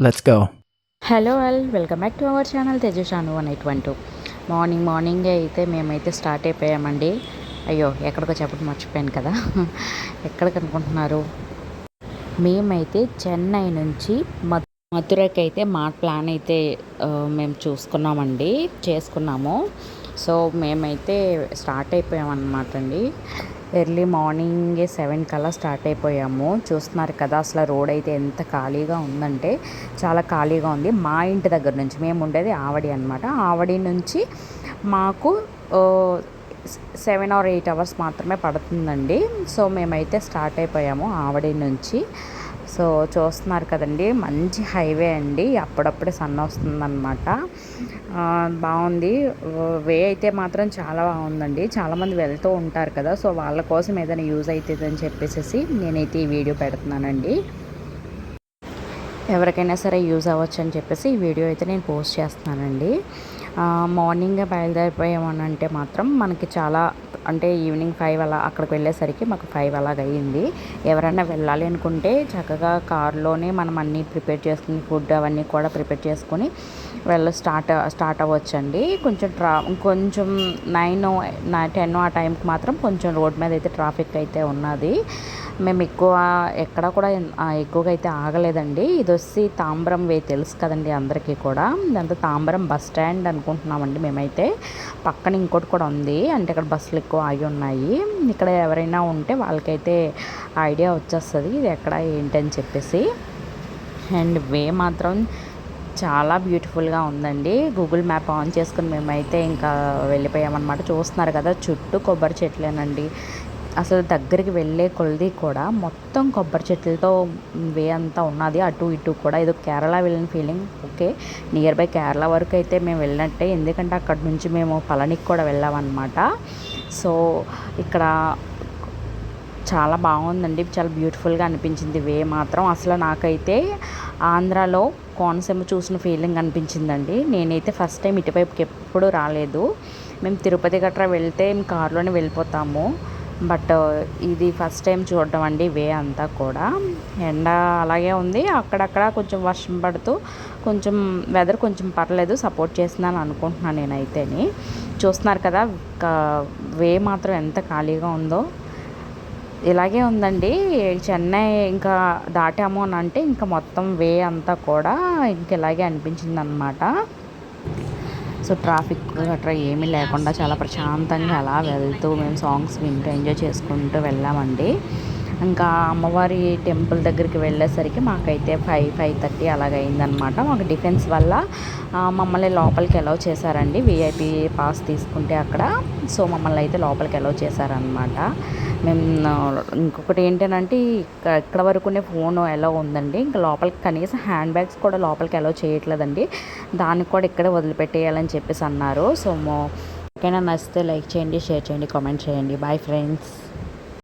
Let's go hello all welcome back to our channel తేజశాను one eight one two morning మార్నింగే అయితే మేమైతే start అయిపోయామండి. అయ్యో ఎక్కడికో చెప్పడం మర్చిపోయాను కదా. ఎక్కడికి అనుకుంటున్నారు మేమైతే చెన్నై నుంచి మధు అయితే మా ప్లాన్ అయితే మేము చూసుకున్నామండి చేసుకున్నాము. సో మేమైతే స్టార్ట్ అయిపోయామన్నమాట అండి ఎర్లీ మార్నింగే సెవెన్ కల్లా స్టార్ట్ అయిపోయాము. చూస్తున్నారు కదా అసలు రోడ్ అయితే ఎంత ఖాళీగా ఉందంటే చాలా ఖాళీగా ఉంది. మా ఇంటి దగ్గర నుంచి మేము ఉండేది ఆవడి అనమాట ఆవడి నుంచి మాకు సెవెన్ ఆర్ ఎయిట్ అవర్స్ మాత్రమే పడుతుందండి. సో మేమైతే స్టార్ట్ అయిపోయాము ఆవడి నుంచి. సో చూస్తున్నారు కదండి మంచి హైవే అండి. అప్పుడప్పుడే సన్ వస్తుందన్నమాట. బాగుంది. వే అయితే మాత్రం చాలా బాగుందండి. చాలామంది వెళ్తూ ఉంటారు కదా సో వాళ్ళ కోసం ఏదైనా యూజ్ అవుతుందని చెప్పేసి నేనైతే ఈ వీడియో పెడుతున్నానండి. ఎవరికైనా సరే యూజ్ అవ్వచ్చు అని చెప్పేసి ఈ వీడియో అయితే నేను పోస్ట్ చేస్తున్నానండి. మార్నింగ్ బయలుదేరిపోయామని అంటే మాత్రం మనకి చాలా అంటే ఈవినింగ్ ఫైవ్ అలా అక్కడికి వెళ్ళేసరికి మాకు ఫైవ్ అలాగ అయ్యింది ఎవరైనా వెళ్ళాలి అనుకుంటే చక్కగా కారులోనే మనం అన్నీ ప్రిపేర్ చేసుకుని ఫుడ్ అవన్నీ కూడా ప్రిపేర్ చేసుకొని వెళ్ళ స్టార్ట్ స్టార్ట్ అవ్వచ్చండి. కొంచెం ట్రా కొంచెం నైన్ టెన్ ఆ టైంకి మాత్రం కొంచెం రోడ్ మీద అయితే ట్రాఫిక్ అయితే ఉన్నది. మేము ఎక్కువ ఎక్కడ కూడా ఎక్కువగా అయితే ఆగలేదండి. ఇది వచ్చి తాంబరం వే తెలుసు కదండి అందరికీ కూడా. దాంతో తాంబరం బస్ స్టాండ్ అనుకుంటున్నామండి మేమైతే. పక్కన ఇంకోటి కూడా ఉంది. అంటే ఇక్కడ బస్సులు ఎక్కువ ఆగి ఉన్నాయి. ఇక్కడ ఎవరైనా ఉంటే వాళ్ళకైతే ఐడియా వచ్చేస్తుంది. ఇది ఎక్కడ ఏంటని చెప్పేసి. అండ్ వే మాత్రం చాలా బ్యూటిఫుల్గా ఉందండి. గూగుల్ మ్యాప్ ఆన్ చేసుకుని మేమైతే ఇంకా వెళ్ళిపోయామన్నమాట. చూస్తున్నారు కదా చుట్టూ కొబ్బరి చెట్లేనండి. అసలు దగ్గరికి వెళ్ళే కొలది కూడా మొత్తం కొబ్బరి చెట్లతో వే అంతా ఉన్నది. అటు ఇటు కూడా ఏదో కేరళ వెళ్ళిన feeling okay near by Kerala వరకు అయితే మేము వెళ్ళినట్టే. ఎందుకంటే అక్కడ నుంచి మేము పళనికి కూడా వెళ్ళామన్నమాట. సో ఇక్కడ చాలా బాగుందండి. చాలా బ్యూటిఫుల్గా అనిపించింది వే మాత్రం. అసలు నాకైతే ఆంధ్రాలో కోనసీమ చూసిన ఫీలింగ్ అనిపించిందండి. నేనైతే ఫస్ట్ టైం ఇటువైపుకి ఎప్పుడు రాలేదు. మేము తిరుపతి గట్రా వెళ్తే మేము కారులోనే వెళ్ళిపోతాము. బట్ ఇది ఫస్ట్ టైం చూడడం అండి వే అంతా కూడా. ఎండ అలాగే ఉంది. అక్కడక్కడ కొంచెం వర్షం పడుతూ కొంచెం వెదర్ కొంచెం పర్లేదు సపోర్ట్ చేస్తున్నాను అనుకుంటున్నాను నేనైతేని. చూస్తున్నారు కదా వే మాత్రం ఎంత ఖాళీగా ఉందో. ఇలాగే ఉందండి. చెన్నై ఇంకా దాటాము అని అంటే ఇంకా మొత్తం వే అంతా కూడా ఇంక ఇలాగే అనిపించింది అనమాట సో ట్రాఫిక్ గట్రా ఏమీ లేకుండా చాలా ప్రశాంతంగా అలా వెళ్తూ మేము సాంగ్స్ వింటూ ఎంజాయ్ చేసుకుంటూ వెళ్ళామండి. ఇంకా అమ్మవారి టెంపుల్ దగ్గరికి వెళ్ళేసరికి మాకైతే ఫైవ్ ఫైవ్ థర్టీ అలాగ అయిందనమాట మాకు డిఫెన్స్ వల్ల మమ్మల్ని లోపలికి ఎలవ్ చేశారండి. విఐపి పాస్ తీసుకుంటే అక్కడ. సో మమ్మల్ని అయితే లోపలికి ఎలవ్ చేశారనమాట మేము ఇంకొకటి ఏంటంటే ఇక్కడ ఇక్కడ వరకునే ఫోన్ ఎలా ఉందండి. ఇంకా లోపలికి కనీసం హ్యాండ్ బ్యాగ్స్ కూడా లోపలికి ఎలా చేయట్లేదండి. దానికి కూడా ఇక్కడే వదిలిపెట్టేయాలని చెప్పేసి అన్నారు. సో ఓకేనా నచ్చితే లైక్ చేయండి షేర్ చేయండి కామెంట్ చేయండి. Bye friends